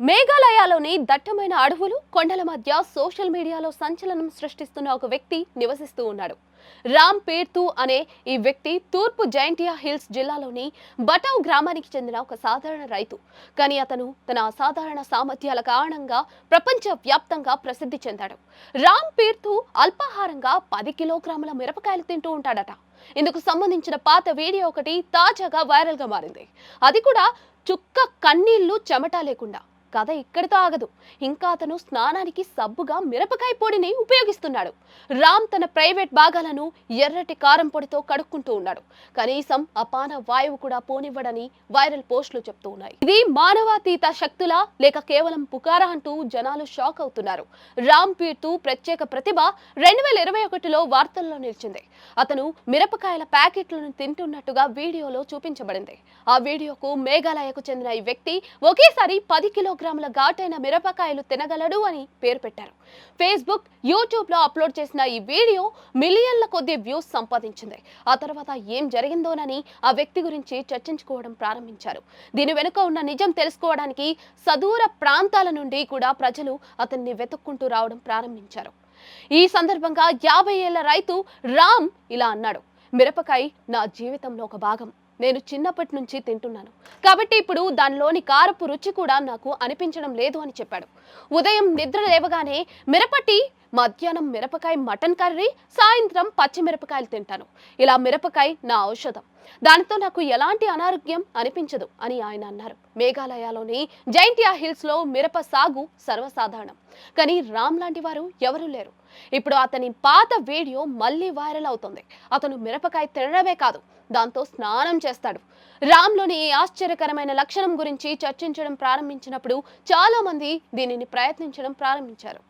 మేఘాలయలోని దట్టమైన అడవులు కొండల మధ్య సోషల్ మీడియాలో సంచలనం సృష్టిస్తున్న ఒక వ్యక్తి నివసిస్తూ ఉన్నాడు. రామ్ పేర్తు అనే ఈ వ్యక్తి తూర్పు జైంటియా హిల్స్ జిల్లాలోని బటావ్ గ్రామానికి చెందిన ఒక సాధారణ రైతు. కానీ అతను తన అసాధారణ సామర్థ్యాల కారణంగా ప్రపంచ వ్యాప్తంగా ప్రసిద్ధి చెందాడు. రామ్ పేర్తు అల్పాహారంగా పది కిలోగ్రాముల మిరపకాయలు తింటూ ఉంటాడట. ఇందుకు సంబంధించిన పాత వీడియో ఒకటి తాజాగా వైరల్గా మారింది. అది కూడా చుక్క కన్నీళ్ళు చెమట లేకుండా. కథ ఇక్కడితో ఆగదు. ఇంకా అతను స్నానానికి సబ్బుగా మిరపకాయ పొడిని ఉపయోగిస్తున్నాడు. రామ్ తన ప్రైవేట్ భాగాలను ఎర్రటి కారం పొడితో కడుక్కుంటూ ఉన్నాడు. కనీసం అపాన వాయువు కూడా పోనివ్వడని వైరల్ పోస్టులు చెప్తూ ఉన్నాయి. ఇది మానవాతీత శక్తుల లేక కేవలం పుకారా అంటూ జనాలు షాక్ అవుతున్నారు. రామ్ పీర్తు ప్రత్యేక ప్రతిభ రెండు వేల ఇరవై ఒకటిలో వార్తల్లో నిలిచింది. అతను మిరపకాయల ప్యాకెట్లను తింటున్నట్టుగా వీడియోలో చూపించబడింది. ఆ వీడియోకు మేఘాలయకు చెందిన ఈ వ్యక్తి ఒకేసారి పది కిలోగ్రాముల ఘాటైన మిరపకాయలు తినగలడు అని పేరు పెట్టారు. ఫేస్బుక్ యూట్యూబ్లో అప్లోడ్ చేసిన ఈ వీడియో మిలియన్ల కొద్ది వ్యూస్ సంపాదించింది. ఆ తర్వాత ఏం జరిగిందోనని ఆ వ్యక్తి గురించి చర్చించుకోవడం ప్రారంభించారు. దీని వెనుక ఉన్న నిజం తెలుసుకోవడానికి సదూర ప్రాంతాల నుండి కూడా ప్రజలు అతన్ని వెతుక్కుంటూ రావడం ప్రారంభించారు. ఈ సందర్భంగా యాభై ఏళ్ళ రైతు రామ్ ఇలా అన్నాడు మిరపకాయ నా జీవితంలో ఒక భాగం. నేను చిన్నప్పటి నుంచి తింటున్నాను. కాబట్టి ఇప్పుడు దానిలోని కారపు రుచి కూడా నాకు అనిపించడం లేదు అని చెప్పాడు. ఉదయం నిద్ర లేవగానే మిరపటి మధ్యాహ్నం మిరపకాయ మటన్ కర్రీ సాయంత్రం పచ్చిమిరపకాయలు తింటాను. ఇలా మిరపకాయ నా ఔషధం. దానితో నాకు ఎలాంటి అనారోగ్యం అనిపించదు అని ఆయన అన్నారు. మేఘాలయలోని జైంటియా హిల్స్లో మిరప సాగు సర్వసాధారణం. కానీ రామ్ లాంటి వారు ఎవరూ లేరు. ఇప్పుడు అతని పాత వీడియో మళ్ళీ వైరల్ అవుతుంది. అతను మిరపకాయ తినడమే కాదు దాంతో స్నానం చేస్తాడు. రామ్లోని ఈ ఆశ్చర్యకరమైన లక్షణం గురించి చర్చించడం ప్రారంభించినప్పుడు చాలా మంది దీనిని ప్రయత్నించడం ప్రారంభించారు.